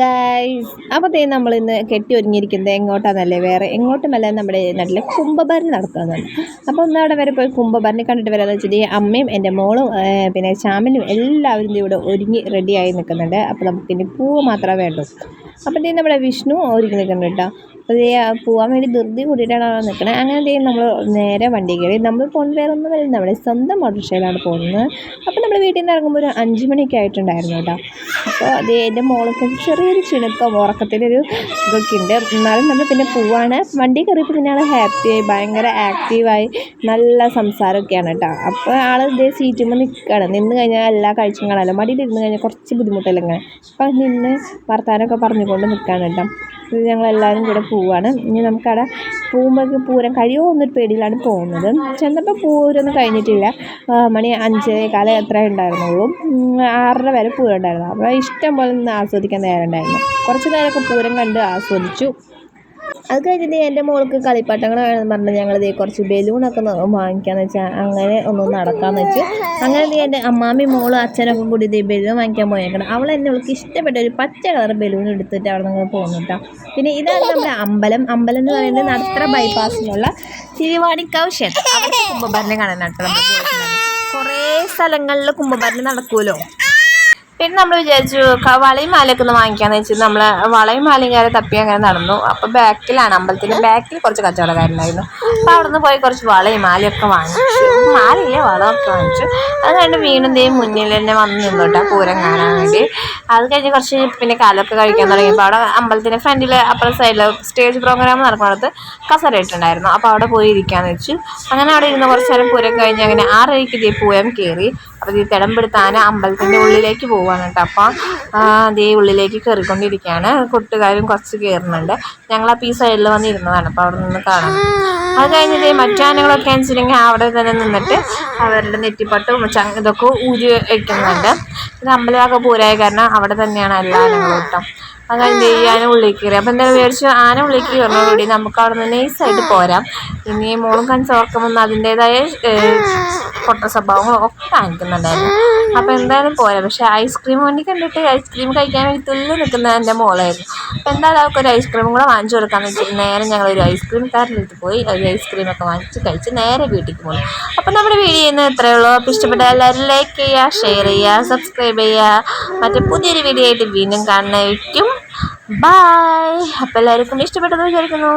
Guys അപ്പോൾ തേ നമ്മൾ ഇന്ന് കെട്ടി ഒരുങ്ങിയിരിക്കുന്നത് എങ്ങോട്ടാണെന്നല്ലേ വേറെ എങ്ങോട്ടുമല്ല നമ്മുടെ നാട്ടിലെ കുംഭഭരണി നടക്കുന്നുണ്ട് അപ്പോൾ ഒന്ന് അവിടെ വരെ പോയി കുംഭഭരണി കണ്ടിട്ട് വരാമെന്ന് വെച്ചിട്ട് അമ്മയും എന്റെ മോളും പിന്നെ ശ്യാമനും എല്ലാവരും ഇവിടെ ഒരുങ്ങി റെഡിയായി നിൽക്കുന്നുണ്ട്. അപ്പോൾ നമുക്കിനി പൂവ് മാത്രമേ വേണ്ടൂ. അപ്പോൾ തേ നമ്മുടെ വിഷ്ണു ഒരുങ്ങി നിൽക്കുന്നുണ്ട് കേട്ടോ. അപ്പോൾ ആ പോകാൻ വേണ്ടി ധൃതി കൂടിയിട്ടാണ് അവിടെ നിൽക്കുന്നത് അങ്ങനെ തേ നമ്മൾ നേരെ വണ്ടി കയറി നമ്മൾ പോകുന്നത് വേറെ ഒന്നും വരില്ല നമ്മുടെ സ്വന്തം ഓട്ടോറിക്ഷയിലാണ് പോകുന്നത്. അപ്പോൾ നമ്മൾ വീട്ടിൽ നിന്ന് ഇറങ്ങുമ്പോൾ ഒരു അഞ്ച് മണിയൊക്കെ ആയിട്ടുണ്ടായിരുന്നു കേട്ടോ. അപ്പോൾ അത് എന്റെ മോളൊക്കെ ചെറിയൊരു ചിണുക്കം ഉറക്കത്തിലൊരു ഇതൊക്കെ ഉണ്ട് എന്നാലും നമ്മൾ പിന്നെ പോവാണ്. വണ്ടി കയറിയപ്പോൾ പിന്നെ ആൾ ഹാപ്പിയായി ഭയങ്കര ആക്റ്റീവായി നല്ല സംസാരമൊക്കെയാണ് കേട്ടോ. അപ്പോൾ ആൾ ഇതേ സീറ്റുമ്പോൾ നിൽക്കുകയാണ് നിന്ന് കഴിഞ്ഞാൽ എല്ലാ കാഴ്ചയും കാണാമല്ലോ. മടിയിൽ ഇരുന്ന് കഴിഞ്ഞാൽ കുറച്ച് ബുദ്ധിമുട്ടല്ല ഇങ്ങനെ? അപ്പം നിന്ന് വർത്താനമൊക്കെ പറഞ്ഞുകൊണ്ട് നിൽക്കുകയാണ് കേട്ടോ. ഞങ്ങളെല്ലാവരും കൂടെ പോവുകയാണ് ഇനി നമുക്കവിടെ പോകുമ്പോഴേക്ക് പൂരം കഴിയുമോ എന്നൊരു പേടിയിലാണ് പോകുന്നത്. ചെന്നപ്പോൾ പൂരമൊന്നും കഴിഞ്ഞിട്ടില്ല. മണി അഞ്ചേ കാലം എത്ര ഉണ്ടായിരുന്നുള്ളൂ. ആറര വരെ പൂരം ഉണ്ടായിരുന്നു. അപ്പോൾ ഇഷ്ടം പോലെ നിന്ന് ആസ്വദിക്കാൻ നേരം ഉണ്ടായിരുന്നു. കുറച്ച് നേരമൊക്കെ പൂരം കണ്ട് ആസ്വദിച്ചു. അത് കഴിഞ്ഞിട്ട് എന്റെ മോൾക്ക് കളിപ്പാട്ടങ്ങൾ വേണമെന്ന് ഞങ്ങൾ ദേ കുറച്ച് ബലൂണൊക്കെ വാങ്ങിക്കാന്ന് വെച്ചാൽ അങ്ങനെ ഒന്ന് നടക്കാമെന്ന് വെച്ചു അങ്ങനെ നീ എന്റെ അമ്മാമി മോളും അച്ഛനൊക്കെ കൂടി ദേ ബലൂൺ വാങ്ങിക്കാൻ പോയേക്കണം. അവൾ എന്നെ അവൾക്ക് ഇഷ്ടപ്പെട്ട ഒരു പച്ച കളർ ബലൂൺ എടുത്തിട്ട് അവിടെ നിങ്ങൾ പോകുന്നു പിന്നെ ഇതാണ് നമ്മുടെ അമ്പലം. അമ്പലം എന്ന് പറയുന്നത് നടത്തറ ബൈപ്പാസിലുള്ള തിരുവാണിക്കാവ് ക്ഷേത്രം അവിടെ കുംഭഭരണി കാണാൻ കേട്ടോ നമ്മൾ കുറേ സ്ഥലങ്ങളിൽ കുംഭഭരണി നടക്കുമല്ലോ പിന്നെ നമ്മൾ വിചാരിച്ചു വളയും മാലയൊക്കെ ഒന്ന് വാങ്ങിക്കാന്ന് വെച്ചാൽ നമ്മൾ വളയും മാലയും കയറി തപ്പി അങ്ങനെ നടന്നു. അപ്പോൾ ബാക്കിലാണ് അമ്പലത്തിന്റെ ബാക്കിൽ കുറച്ച് കച്ചവടക്കാരുണ്ടായിരുന്നു അപ്പോൾ അവിടുന്ന് പോയി കുറച്ച് വളയും മാലയൊക്കെ വാങ്ങിച്ചു. മാലയില്ല വളമൊക്കെ വാങ്ങിച്ചു. അത് കഴിഞ്ഞ് വീണ്ടും മുന്നിൽ തന്നെ വന്ന് നിന്നോട്ടാ പൂരം കാണാൻ വേണ്ടി. അത് കഴിഞ്ഞ് കുറച്ച് പിന്നെ കാലൊക്കെ കഴിക്കാൻ തുടങ്ങിയപ്പോൾ അവിടെ അമ്പലത്തിന്റെ ഫ്രണ്ടിൽ അപ്പുറ സൈഡിൽ സ്റ്റേജ് പ്രോഗ്രാം നടക്കുന്നിടത്ത് കസര ഇട്ടുണ്ടായിരുന്നു അപ്പോൾ അവിടെ പോയി ഇരിക്കാന്ന് വെച്ചു. അങ്ങനെ അവിടെ ഇരുന്ന് കുറച്ച് നേരം പൂരം കഴിഞ്ഞ് അങ്ങനെ ആറരയ്ക്ക് ദേ പൂരം കയറി അപ്പോൾ ഈ തിടമ്പെടുത്താൻ അമ്പലത്തിന്റെ ഉള്ളിലേക്ക് പോവാണ് കേട്ടോ. അപ്പോൾ ദേ ഉള്ളിലേക്ക് കയറിക്കൊണ്ടിരിക്കുകയാണ് കൂട്ടുകാരും കുറച്ച് കയറുന്നുണ്ട് ഞങ്ങൾ അപ്പോൾ ഈ സൈഡിൽ വന്ന് ഇരുന്നതാണ് അപ്പോൾ അവിടെ നിന്ന് കാണാം. അത് കഴിഞ്ഞിട്ട് മറ്റാനകളൊക്കെ വെച്ചിട്ടുണ്ടെങ്കിൽ അവിടെ തന്നെ നിന്നിട്ട് അവരുടെ നെറ്റിപ്പട്ടും ഇതൊക്കെ ഊരി വയ്ക്കുന്നുണ്ട് ഇത് അമ്പലമൊക്കെ പൂരായ കാരണം അവിടെ തന്നെയാണ് എല്ലാ ആനകളും കേട്ടോ. അത് എന്ത് ചെയ്യും? ആന ഉള്ളിലേക്ക് കയറി. അപ്പം എന്തായാലും വിചാരിച്ചു ആന ഉള്ളിലേക്ക് കയറുന്നതോടുകൂടി നമുക്ക് അവിടെ നിന്ന് നൈസായിട്ട് പോരാം. ഇനി മോളും കൺസ് ഓർക്കുമ്പോൾ അതിന്റേതായ പൊട്ട സ്വഭാവങ്ങളും ഒക്കെ കാണിക്കുന്നുണ്ടായിരുന്നു. അപ്പം എന്തായാലും പോരാ. പക്ഷേ ഐസ്ക്രീം വേണ്ടി കണ്ടിട്ട് ഐസ്ക്രീം കഴിക്കാൻ വേണ്ടി തുള്ളി നിൽക്കുന്ന എന്റെ മോളായിരുന്നു. അപ്പം എന്തായാലും അവർക്ക് ഒരു ഐസ്ക്രീമും കൂടെ വാങ്ങിച്ചു കൊടുക്കാമെന്ന് വെച്ചിട്ട് നേരെ ഞങ്ങൾ ഒരു ഐസ്ക്രീം കാരനെടുത്ത് പോയി ഒരു ഐസ്ക്രീമൊക്കെ വാങ്ങിച്ച് കഴിച്ച് നേരെ വീട്ടിലേക്ക് പോയി അപ്പം നമ്മുടെ വീഡിയോ ഇന്ന് ഇത്രയേ ഉള്ളൂ. അപ്പോൾ ഇഷ്ടപ്പെട്ട എല്ലാവരും ലൈക്ക് ചെയ്യുക ഷെയർ ചെയ്യുക സബ്സ്ക്രൈബ് ചെയ്യുക. മറ്റേ പുതിയൊരു വീഡിയോ ആയിട്ട് വീണ്ടും കാണുന്നതായിരിക്കും. ബായ് അപ്പോൾ എല്ലാവർക്കും ഇഷ്ടപ്പെട്ടത് വിചാരിക്കുന്നു.